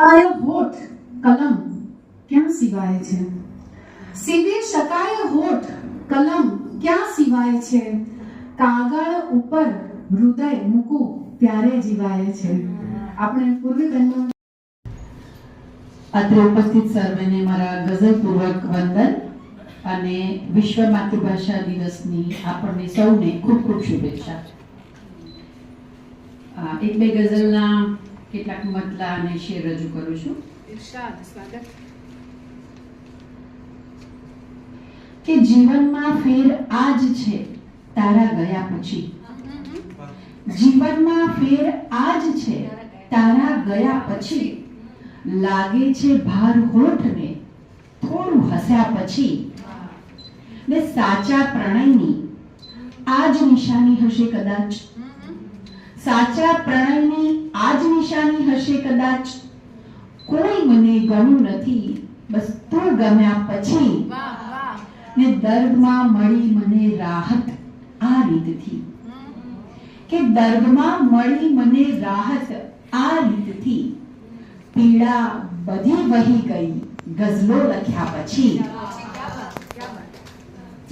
શકાય હોઠ, કલમ. ક્યાં સિવાય છે? સીવી શકાય હોઠ, કલમ. ક્યાં સિવાય છે? કાગળ ઉપર હૃદય મૂકું ત્યારે જીવાય છે. આપણે પૂર્વી બહેનો અત્રે ઉપસ્થિત સર્વેને મારા ગઝલપૂર્વક વંદન અને વિશ્વ માતૃભાષા દિવસની આપણને સૌને ખૂબ ખૂબ શુભેચ્છા. એક બે ગઝલના કેટલાક મતલા અને શેર રજૂ કરું છું. ઇરશાદ સ્વાગત. કે જીવનમાં ફેર આજ છે તારા ગયા પછી. જીવનમાં ફેર આજ છે તારા ગયા પછી. લાગે છે ભાર હોઠને થોડું હસ્યા પછી. ને સાચા પ્રણયની જ નિશાની હશે કદાચ. સાચા પ્રણયની આજ નિશાની હશે કદાચ. કોઈ મને ગમ્યું નથી, બસ તો ગમ્યા પછી. ને દર્દમાં મળી મને રાહત આ રીતથી. કે દર્દમાં મળી મને રાહત આ રીતથી. પીડા બધી વહી ગઈ, ગઝલો લખ્યા પછી.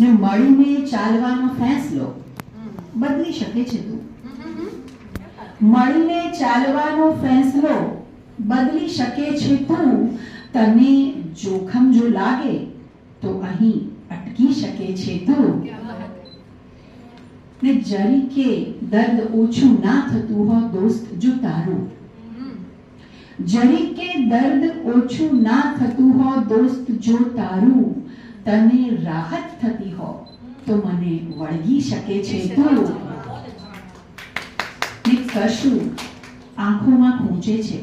ને મળીને ચાલવાનો ફેંસલો. બદલી શકે છે તું. મળીને ચાલવાનો ફેંસલો બદલી શકે છે તું તને જોખમ જો લાગે તો અહીં અટકી શકે છે તું. ને જરી કે દર્દ ઓછું ના થતું હો દોસ્ત જો તારું જરી કે દર્દ ઓછું ના થતું હો દોસ્ત જો તારું તને રાહત થતી હો તો મને વળગી શકે છે તું. કશું આંખોમાં ખૂંચે છે.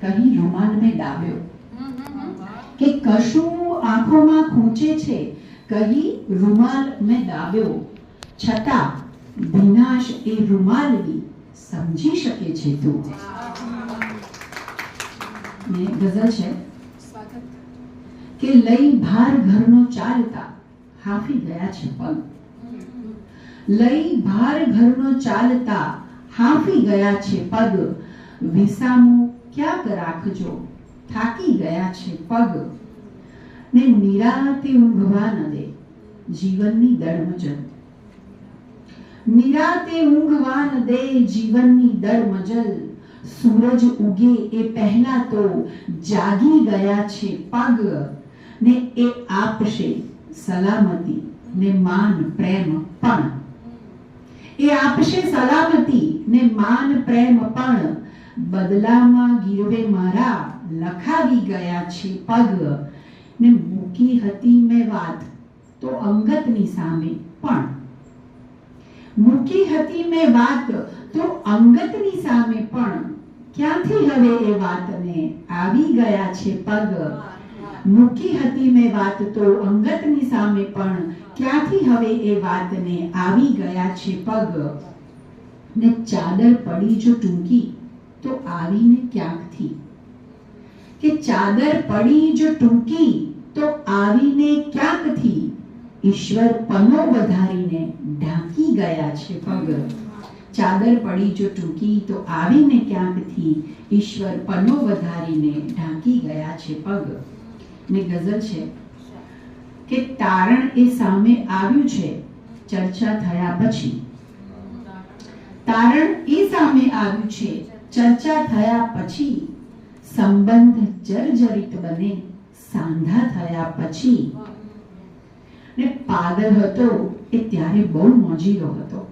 કહી રૂમાલ મેં ડાવ્યો કે કશું આંખોમાં ખૂંચે છે. કહી રૂમાલ મેં દાવ્યો છતાં વિનાશ એ રૂમાલની સમજી શકે છે તું. ને ગઝલ છે? કે લઈ ભાર ઘરનો ચાલતા હાફી ગયા છે પગ. લઈ ભાર ઘરનો ચાલતા હાફી ગયા છે પગ. વિસામો ક્યાંક રાખજો? થાકી ગયા છે પગ. ને નિરાતે ઊંઘવા ન દે. જીવનની દળમજન નિરાતે ઊંઘવા ન દે જીવનની દળમજલ સૂરજ ઉગે એ પહેલા તો જાગી ગયા છે પગ. ને એ આપશે સલામતી ને માન પ્રેમ પણ. એ આપશે સલામતી ને માન પ્રેમ પણ. બદલામાં ગીરવે મારા લખાવી ગયા છે પગ. ને મૂકી હતી મેં વાત. તો અંગતની સામે પણ. મૂકી હતી મેં વાત. તો અંગતની સામે પણ. ક્યાંથી હવે એ વાતને આવી ગયા છે પગ? મૂકી હતી મેં વાત. તો અંગતની સામે પણ. ક્યાંથી હવે એ વાતને આવી ગયા છે પગ ને ચાદર પડી જો ટૂંકી, તો આવીને ક્યાંકથી? કે ચાદર પડી જો ટૂંકી, તો આવીને ક્યાંકથી? ઈશ્વર પનો વધારીને ઢાંકી ગયા છે પગ. ચાદર પડી જો ટૂંકી, તો આવીને ક્યાંકથી? ઈશ્વર પનો વધારીને ઢાંકી ગયા છે પગ. ને ગઝલ છે કે તારણ એ સામે આવ્યું છે. ચર્ચા થયા પછી. તારણ એ સામે આવ્યું છે. ચર્ચા થયા પછી સંબંધ જર્જરિત બને. સાંધા થયા પછી. ને પાગલ હતો એ ત્યારે બહુ મોજીલો હતો.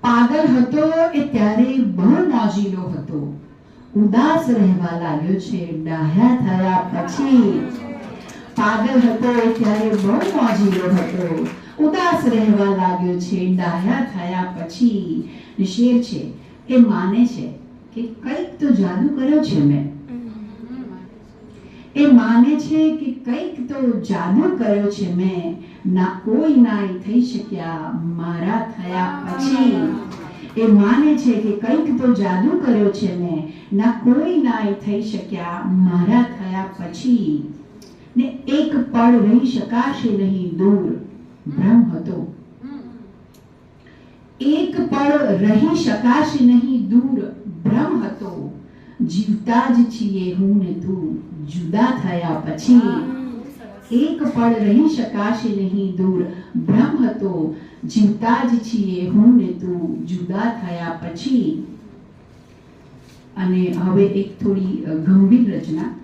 પાગલ હતો એ ત્યારે બહુ મોજીલો હતો. ઉદાસ રહેવા લાગ્યો છે. ડાહ્યા થયા પછી પાગલ હતો ત્યારે બહુ મોજીલો હતો. ઉદાસ રહેવા લાગ્યો છે ડાહ્યા થયા પછી. શેર છે એ માને છે કે કંઈક તો જાદુ કર્યો છે મેં. એ માને છે કે કંઈક તો જાદુ કર્યો છે મેં. ના કોઈ નાય થઈ શક્યા મારા થયા પછી. એ માને છે કે કંઈક તો જાદુ કર્યો છે મેં. ના કોઈ નાય થઈ શક્યા મારા થયા પછી. ને એક પળ રહી શકાશે નહીં દૂર. ભ્રમ હતો. એક પળ રહી શકાશે નહીં દૂર. ભ્રમ હતો. જીવતા જ છીએ હું ને તું. જુદા થયા પછી. એક પળ રહી શકાશે નહીં દૂર. ભ્રમ હતો. જીવતા જ છીએ હું ને તું. જુદા થયા પછી. અને હવે એક થોડી ગંભીર રચના.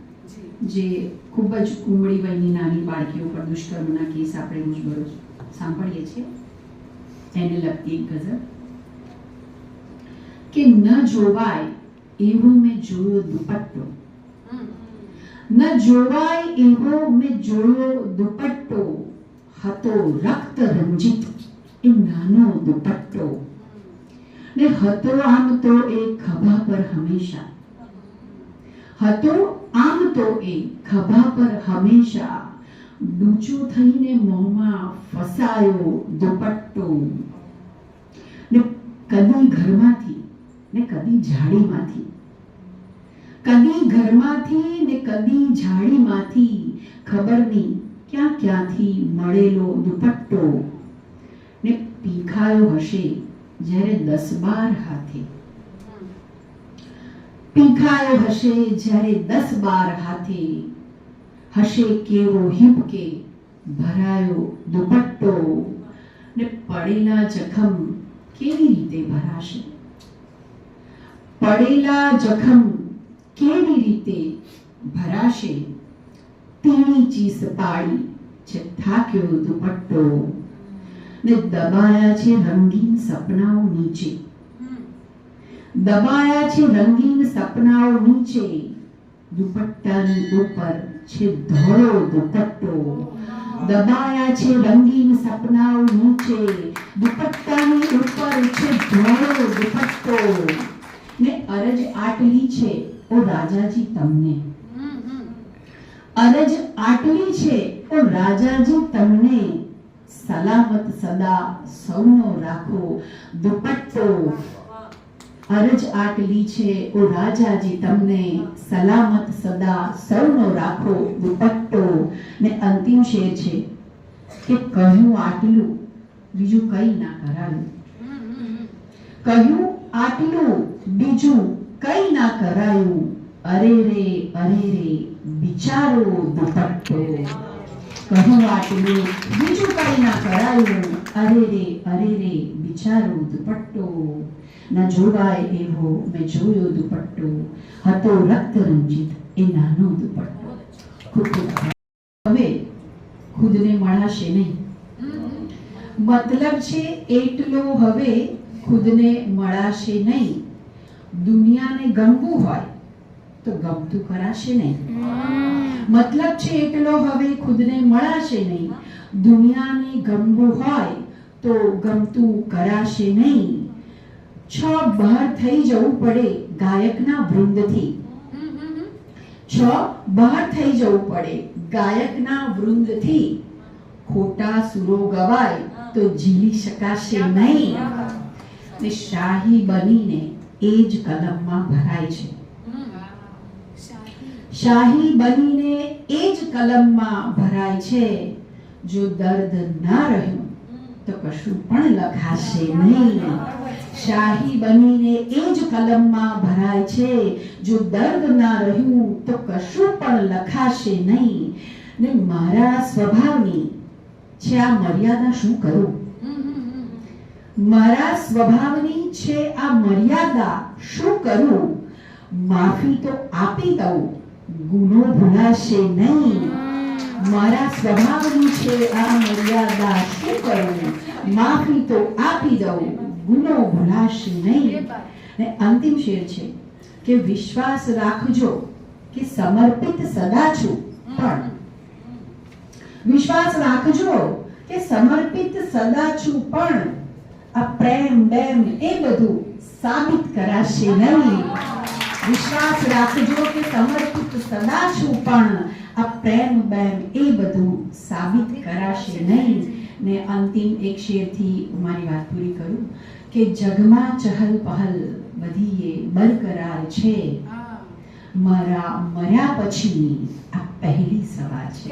જે ખૂબ જ કુમળી વયની નાની બાળકીઓ પર દુષ્કર્મના કેસ આપણે રોજબરોજ સાંભળીએ છીએ. એને લગતી એક ગઝલ. કે ન જોવાય એવો મેં જોયો દુપટ્ટો. ન જોવાય એવો મેં જોયો દુપટ્ટો હતો રક્ત રંજિત એ નાનો દુપટ્ટો. ને હતો આમ તો એ ખભા પર હંમેશા. હતો, આમ તો એ ખભા પર હંમેશા ડૂચો થઈને મોંમાં ફસાયો દુપટ્ટો. ને કદી ઘરમાંથી, ને કદી ઝાડીમાંથી. કદી ઘરમાંથી, ને કદી ઝાડીમાંથી ખબર નહીં ક્યાં ક્યાંથી મળેલો દુપટ્ટો. ને પીખાયો હશે જ્યારે દસ બાર હાથે. પીખાયો હશે જ્યારે દસ બાર હાથે. હશે કેવો હિપકે ભરાયો દુપટ્ટો. ને પડેલા જખમ કેવી રીતે ભરાશે? પડેલા જખમ કેવી રીતે ભરાશે? તેની ચીસ પાડી છે થાક્યો દુપટ્ટો. ને દબાયા છે રંગીન સપનાઓ નીચે. દબાયા છે રંગીન સપનાઓ નીચે. દુપટ્ટાની ઉપર છે ધોળો દુપટ્ટો. દબાયા છે રંગીન સપનાઓ નીચે. દુપટ્ટાની ઉપર છે ધોળો દુપટ્ટો. ને અરજ આટલી છે, ઓ રાજાજી, તમને. અરજ આટલી છે, ઓ રાજાજી, તમને. સલામત સદા સૌનો રાખો. દુપટ્ટો અરજ આટલી છે, ઓ રાજાજી, તમને સલામત સદા સૌનો રાખો દુપટ્ટો. ને અંતિમ શેર છે કે કહ્યું આટલું, બીજું કઈ ના કરાયું. કહ્યું આટલું, બીજું કઈ ના કરાયું. અરે રે અરે રે, બિચારો દુપટ્ટો. કહ્યું આટલું બીજું કઈ ના કરાયું અરે રે અરે રે બિચારું દુપટ્ટો ન જોવાય એવો મેં જોયો દુપટ્ટો હતો રક્ત રંજિત એ નાનો દુપટ્ટો. હવે ખુદને મળાશે નહીં મતલબ છે એટલો હવે ખુદને મળાશે નહીં દુનિયાને ગમવું હોય તો ગમતું કરાશે નહીં મતલબ છે એટલો હવે ખુદને મળાશે નહીં. દુનિયાને ગમવું હોય તો ગમતું કરાશે નહીં. છ બહાર થઈ જવું પડે ગાયકના વૃંદથી. છ બહાર થઈ જવું પડે ગાયકના વૃંદથી. ખોટા સુરો ગવાય તો જીલી શકાશે નહીં. ને શાહી બનીને એ જ કલમમાં ભરાય છે. શાહી બનીને એ જ કલમમાં ભરાય છે, જો દર્દ ના રહ્યું, તો કશું પણ લખાશે નહીં. શાહી બનીને એ જ કલમમાં ભરાય છે, જો દર્દ ના રહ્યું, તો કશું પણ લખાશે નહીં. ને મારા સ્વભાવની, છે આ મર્યાદા શું કરું? મારા સ્વભાવની છે આ મર્યાદા શું કરું? માફી તો આપી દઉં. ગુનો ભૂલાશે નહીં. મારા સ્વભાવની છે આ મર્યાદા શું કરું? માફી તો આપી દઉં. ગુનો ભૂલાશે નહીં. ને અંતિમ શેર છે કે વિશ્વાસ રાખજો કે સમર્પિત સદા છું. પણ વિશ્વાસ રાખજો કે સમર્પિત સદા છું પણ આ પ્રેમ બેમ એ બધું સાબિત કરાશે નહીં. વિશ્વાસ રાખજો કે સમર્પિત સદા છું પણ આ પ્રેમ બેમ એ બધું સાબિત કરાશે નહીં. ને અંતિમ એક શેરથી હું મારી વાત પૂરી કરું કે જગમાં ચહલ પહલ બધીએ બરકરાર છે. મારા મર્યા પછીની આ પહેલી સવાર છે.